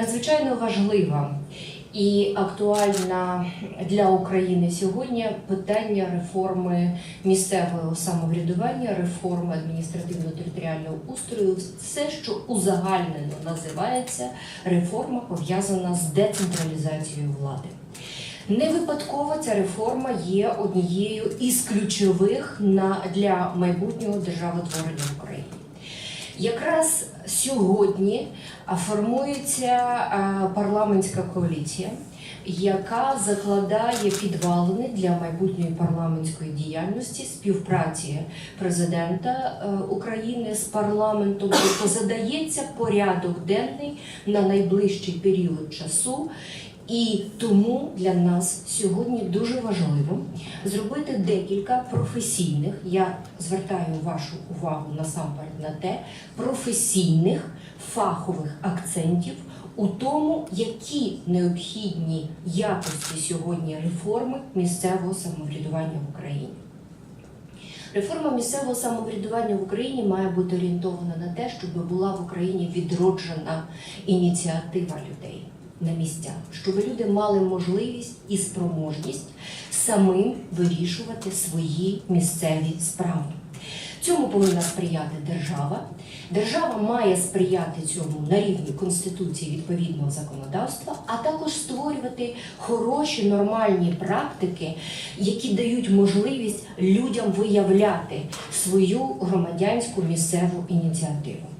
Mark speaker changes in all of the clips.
Speaker 1: Надзвичайно важлива і актуальна для України сьогодні питання реформи місцевого самоврядування, реформи адміністративно-територіального устрою, все, що узагальнено називається реформа пов'язана з децентралізацією влади. Не випадково ця реформа є однією із ключових для майбутнього державотворення. Якраз сьогодні формується парламентська коаліція, яка закладає підвалини для майбутньої парламентської діяльності співпраці президента е, України з парламентом, тобто задається порядок денний на найближчий період часу. І тому для нас сьогодні дуже важливо зробити декілька професійних. Я звертаю вашу увагу насамперед на те, професійних фахових акцентів у тому, які необхідні якості сьогодні реформи місцевого самоврядування в Україні. Реформа місцевого самоврядування в Україні має бути орієнтована на те, щоб була в Україні відроджена ініціатива людей на місцях, щоб люди мали можливість і спроможність самим вирішувати свої місцеві справи. Цьому повинна сприяти держава. Держава має сприяти цьому на рівні конституції відповідного законодавства, а також створювати хороші нормальні практики, які дають можливість людям виявляти свою громадянську місцеву ініціативу.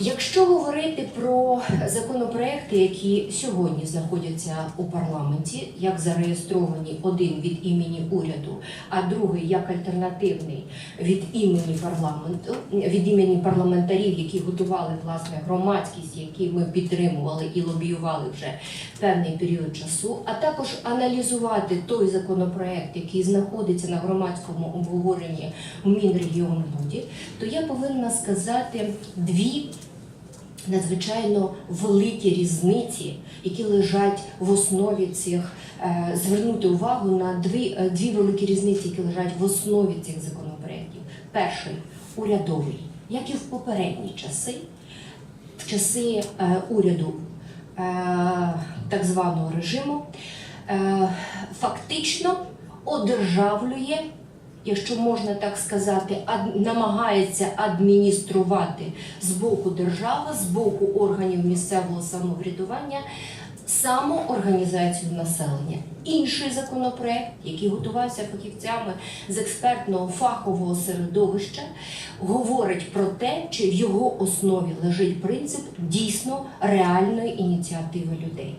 Speaker 1: Якщо говорити про законопроекти, які сьогодні знаходяться у парламенті, як зареєстровані один від імені уряду, а другий як альтернативний від імені парламенту, від імені парламентарів, які готували власне громадськість, які ми підтримували і лобіювали вже певний період часу, а також аналізувати той законопроект, який знаходиться на громадському обговоренні в Мінрегіонбуді, то я повинна сказати дві надзвичайно великі різниці, які лежать в основі цих, е, звернути увагу на дві, е, дві великі різниці, які лежать в основі цих законопроєктів. Перший урядовий, як і в попередні часи, в часи е, уряду так званого режиму, фактично одержавлює якщо можна так сказати, ад- намагається адмініструвати з боку держави, з боку органів місцевого самоврядування самоорганізацію населення. Інший законопроект, який готувався фахівцями з експертного фахового середовища, говорить про те, чи в його основі лежить принцип дійсно реальної ініціативи людей.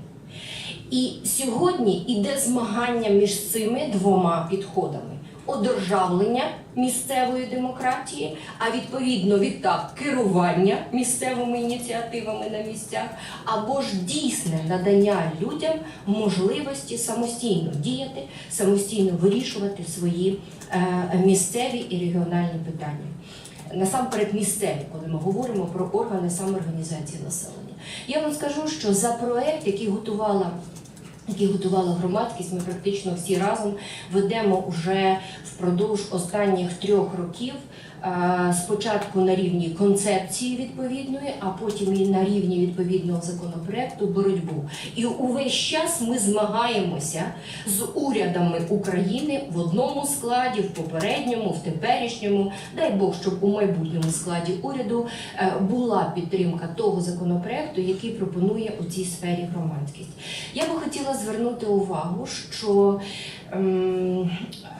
Speaker 1: І сьогодні іде змагання між цими двома підходами: одержавлення місцевої демократії, а відповідно відтак керування місцевими ініціативами на місцях, або ж дійсне надання людям можливості самостійно діяти, самостійно вирішувати свої е, місцеві і регіональні питання. Насамперед місцеві, коли ми говоримо про органи самоорганізації населення. Я вам скажу, що за проект, який готувала який готувала громадськість, ми практично всі разом ведемо вже впродовж останніх трьох років. Е, Спочатку на рівні концепції відповідної, а потім і на рівні відповідного законопроекту боротьбу. І увесь час ми змагаємося з урядами України в одному складі, в попередньому, в теперішньому. Дай Бог, щоб у майбутньому складі уряду е, була підтримка того законопроекту, який пропонує у цій сфері громадськість. Я би хотіла звернути увагу, що ем,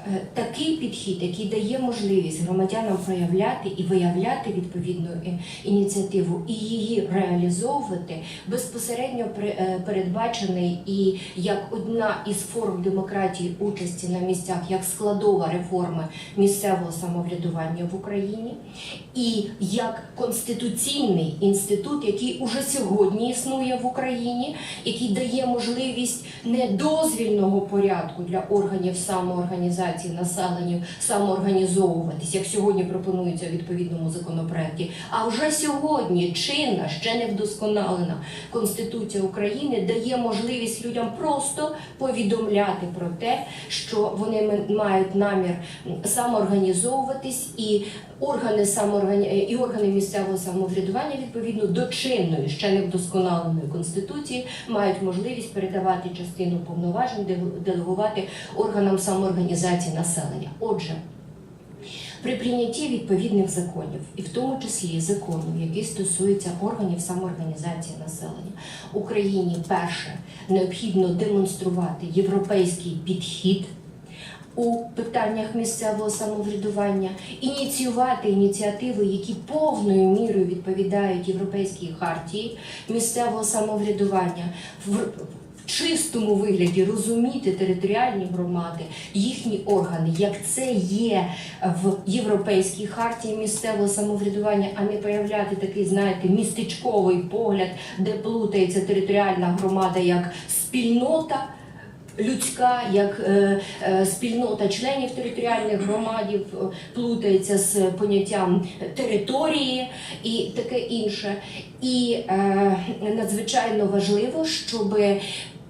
Speaker 1: е, такий підхід, який дає можливість громадянам проявляти і виявляти відповідну е, ініціативу і її реалізовувати, безпосередньо е, передбачений і як одна із форм демократії участі на місцях, як складова реформи місцевого самоврядування в Україні, і як конституційний інститут, який уже сьогодні існує в Україні, який дає можливість недозвільного порядку для органів самоорганізації населення самоорганізовуватись, як сьогодні пропонуються у відповідному законопроекті. А вже сьогодні чинна, ще не вдосконалена Конституція України дає можливість людям просто повідомляти про те, що вони мають намір самоорганізовуватись і органи самооргані... і органи місцевого самоврядування відповідно до чинної, ще не вдосконаленої конституції, мають можливість передавати частину повноважень, деле- делегувати органам самоорганізації населення. Отже. При прийнятті відповідних законів, і в тому числі закону, який стосується органів самоорганізації населення, Україні перше необхідно демонструвати європейський підхід у питаннях місцевого самоврядування, ініціювати ініціативи, які повною мірою відповідають європейській хартії місцевого самоврядування. Чистому вигляді розуміти територіальні громади, їхні органи, як це є в європейській хартії місцевого самоврядування, а не появляти такий, знаєте, містечковий погляд, де плутається територіальна громада як спільнота. Людська, як е, е, спільнота членів територіальних громадів е, плутається з поняттям території і таке інше. І е, надзвичайно важливо, щоб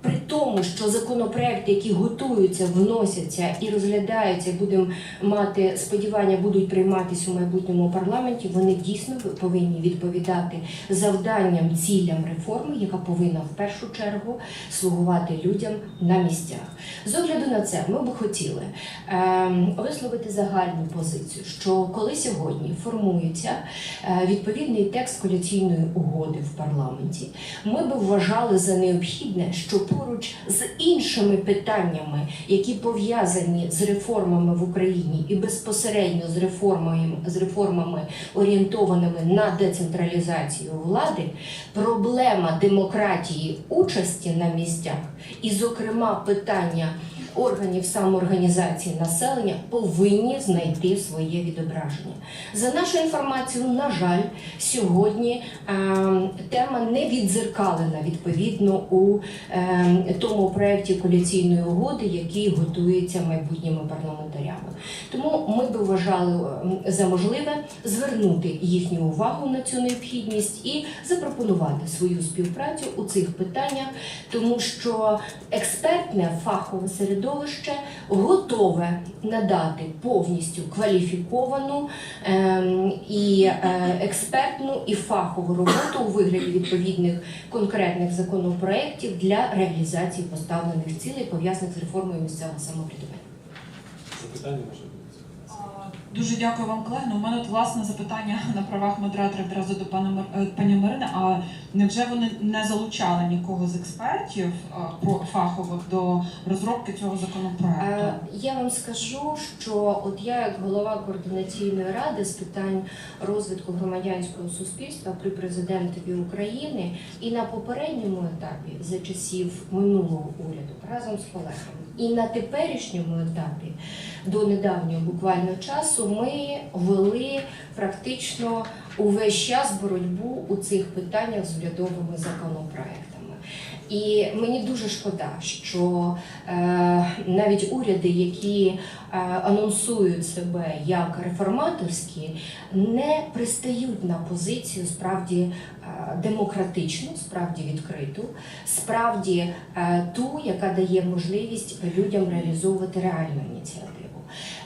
Speaker 1: при тому, що законопроекти, які готуються, вносяться і розглядаються, будемо мати сподівання, будуть прийматися у майбутньому парламенті, вони дійсно повинні відповідати завданням, цілям реформи, яка повинна в першу чергу слугувати людям на місцях. З огляду на це, ми би хотіли е, висловити загальну позицію, що коли сьогодні формується е, відповідний текст коаліційної угоди в парламенті, ми би вважали за необхідне, що поруч з іншими питаннями, які пов'язані з реформами в Україні і безпосередньо з реформами, з реформами орієнтованими на децентралізацію влади, проблема демократії участі на місцях, і, зокрема, питання органів самоорганізації населення повинні знайти своє відображення. За нашою інформацією, на жаль, сьогодні е, тема не віддзеркалена відповідно у е, тому проєкті коаліційної угоди, який готується майбутніми парламентарями. Тому ми би вважали е, за можливе звернути їхню увагу на цю необхідність і запропонувати свою співпрацю у цих питаннях, тому що експертне фахове середовище готове надати повністю кваліфіковану ем, і е, експертну і фахову роботу у вигляді відповідних конкретних законопроєктів для реалізації поставлених цілей пов'язаних з реформою місцевого самоврядування.
Speaker 2: Запитання може
Speaker 3: Дуже дякую вам, колеги. Ну, У мене от, власне запитання на правах модератора відразу до пана е, пані Марини. А невже вони не залучали нікого з експертів фахових до розробки цього законопроекту?
Speaker 1: Е, Я вам скажу, що от я, як голова координаційної ради з питань розвитку громадянського суспільства при президентові України і на попередньому етапі за часів минулого уряду разом з колегами, і на теперішньому етапі до недавнього буквально часу ми вели практично увесь час боротьбу у цих питаннях з урядовими законопроектами. І мені дуже шкода, що е, навіть уряди, які е, анонсують себе як реформаторські, не пристають на позицію справді е, демократичну, справді відкриту, справді е, ту, яка дає можливість людям реалізовувати реальну ініціативу.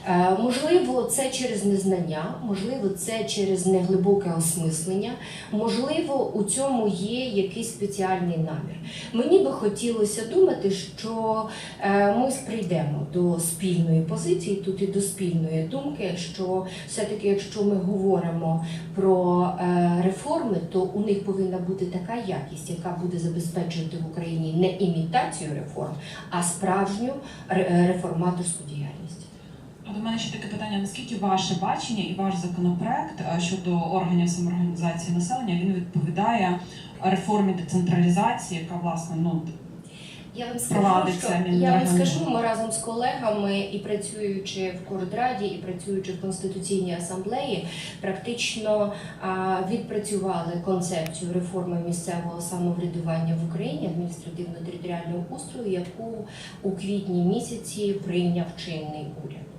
Speaker 1: Е, Можливо, це через незнання, можливо, це через неглибоке осмислення, можливо, у цьому є якийсь спеціальний намір. Мені би хотілося думати, що е, ми прийдемо до спільної позиції тут і до спільної думки, що все-таки, якщо ми говоримо про е, реформи, то у них повинна бути така якість, яка буде забезпечувати в Україні не імітацію реформ, а справжню реформаторську діяльність.
Speaker 3: А До мене ще таке питання: наскільки ваше бачення і ваш законопроект е, щодо органів самоорганізації населення він відповідає реформі децентралізації, яка власне ну
Speaker 1: Я вам скажу, що я вам скажу, ми разом з колегами і працюючи в Кордраді, і працюючи в Конституційній асамблеї, практично а, відпрацювали концепцію реформи місцевого самоврядування в Україні адміністративно-територіального устрою, яку у квітні місяці прийняв чинний уряд.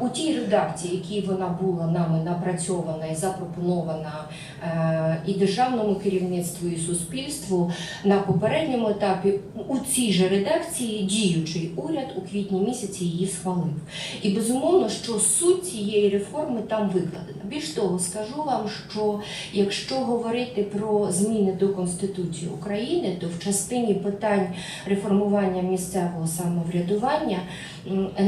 Speaker 1: У тій редакції, якій вона була нами напрацьована і запропонована е, і державному керівництву, і суспільству на попередньому етапі, у цій же редакції діючий уряд у квітні місяці її схвалив. І безумовно, що суть цієї реформи там викладена. Більш того, скажу вам, що якщо говорити про зміни до Конституції України, то в частині питань реформування місцевого самоврядування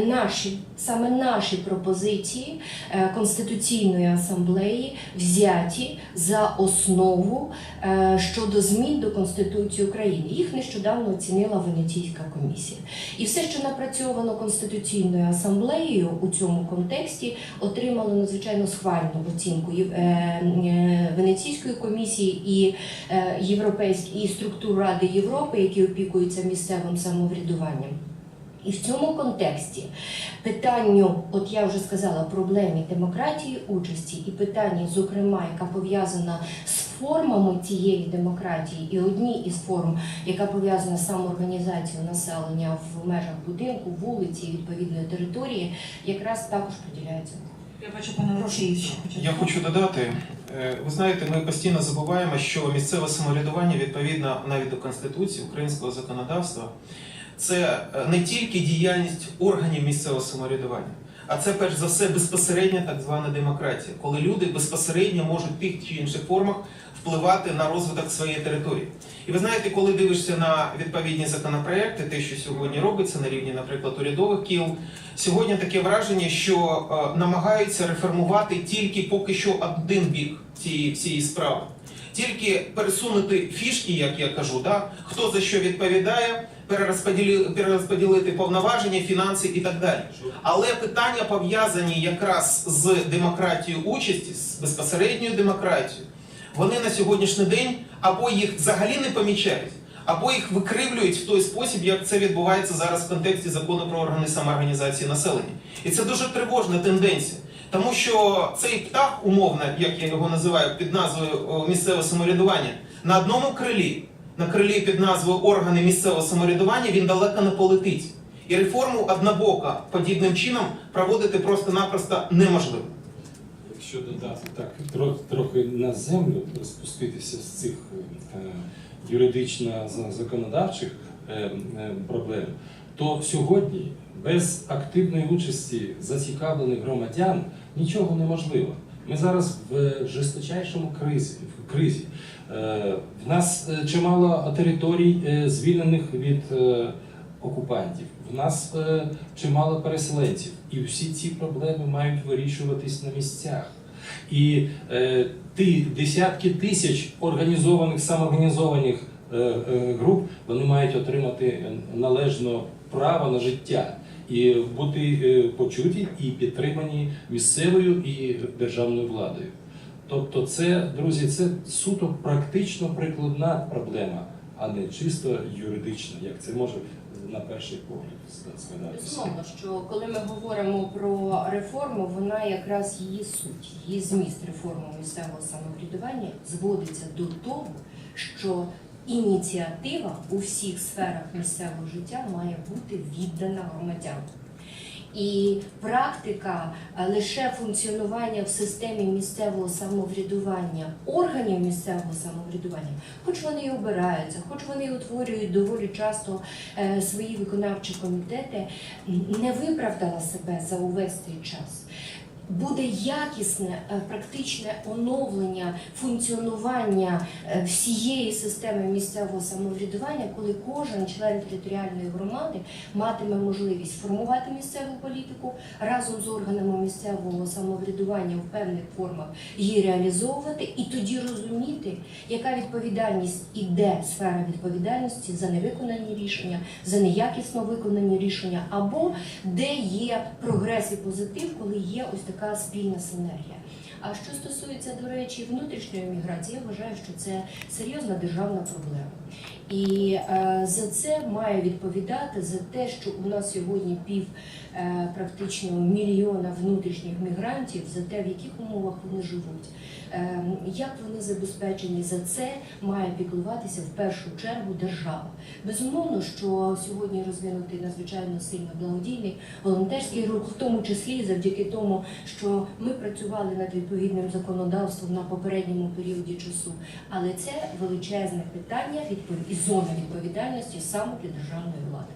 Speaker 1: наші саме наші пропозиції е, Конституційної асамблеї взяті за основу е, щодо змін до Конституції України. Їх нещодавно оцінила Венеційська комісія. І все, що напрацьовано Конституційною асамблеєю у цьому контексті, отримало надзвичайно схвальну оцінку е, Венеційської комісії і Європейської і структур Ради Європи, які опікуються місцевим самоврядуванням. І в цьому контексті питанню, от я вже сказала, проблемі демократії участі і питанні, зокрема, яка пов'язана з формами цієї демократії, і одні із форм, яка пов'язана з самоорганізацією населення в межах будинку, вулиці, відповідної території, якраз також приділяється.
Speaker 3: Я бачу, пане Олексій.
Speaker 4: Я хочу додати, е, ви знаєте, ми постійно забуваємо, що місцеве самоврядування відповідно навіть до конституції українського законодавства, це е, не тільки діяльність органів місцевого самоврядування, а це перш за все безпосередня так звана демократія, коли люди безпосередньо можуть в тих чи інших формах впливати на розвиток своєї території. І ви знаєте, коли дивишся на відповідні законопроекти, те, що сьогодні робиться на рівні, наприклад, урядових кіл, Сьогодні таке враження, що е, намагаються реформувати тільки поки що один бік цієї всієї справи. Тільки пересунути фішки, як я кажу, да? хто за що відповідає, перерозподіли- перерозподілити повноваження, фінанси і так далі. Але питання пов'язані якраз з демократією участі, з безпосередньою демократією, вони на сьогоднішній день або їх взагалі не помічають, або їх викривлюють в той спосіб, як це відбувається зараз в контексті закону про органи самоорганізації населення. І це дуже тривожна тенденція. Тому що цей птах, умовно, як я його називаю, під назвою місцеве самоврядування, на одному крилі, на крилі під назвою органи місцевого самоврядування, він далеко не полетить. І реформу однобока подібним чином проводити просто-напросто неможливо.
Speaker 2: Якщо додати так, трохи, на землю спуститися з цих е, юридично законодавчих е, е, проблем, то сьогодні без активної участі зацікавлених громадян нічого неможливо. Ми зараз в жорсточайшому кризі. В кризі. Е, В нас е, чимало територій е, звільнених від окупантів. В нас чимало переселенців. І всі ці проблеми мають вирішуватись на місцях. І ті десятки тисяч організованих самоорганізованих груп вони мають отримати належне право на життя і бути е, почуті і підтримані місцевою і державною владою. Тобто, це, друзі, це суто практично прикладна проблема, а не чисто юридична, як це може на перший погляд згадатися.
Speaker 1: Безумовно, що коли ми говоримо про реформу, вона якраз її суть, її зміст реформи місцевого самоврядування зводиться до того, що ініціатива у всіх сферах місцевого життя має бути віддана громадянам. І практика е, лише функціонування в системі місцевого самоврядування органів місцевого самоврядування, хоч вони і обираються, хоч вони і утворюють доволі часто е, свої виконавчі комітети, не виправдала себе за увесь цей час. Буде якісне е, практичне оновлення функціонування е, всієї системи місцевого самоврядування, коли кожен член територіальної громади матиме можливість формувати місцеву політику разом з органами місцевого самоврядування в певних формах її реалізовувати, і тоді розуміти, яка відповідальність і де сфера відповідальності за невиконані рішення, за неякісно виконані рішення, або де є прогрес і позитив, коли є ось така спільна синергія. А що стосується, до речі, внутрішньої міграції, я вважаю, що це серйозна державна проблема. І е, за це має відповідати за те, що у нас сьогодні пів е, практично мільйона внутрішніх мігрантів, за те, в яких умовах вони живуть. Е, як вони забезпечені за це, має піклуватися в першу чергу держава. Безумовно, що сьогодні розвинутий надзвичайно сильно благодійний волонтерський рух, в тому числі завдяки тому, що ми працювали над відповідним законодавством на попередньому періоді часу. Але це величезне питання відпов- зона відповідальності саме для державної влади.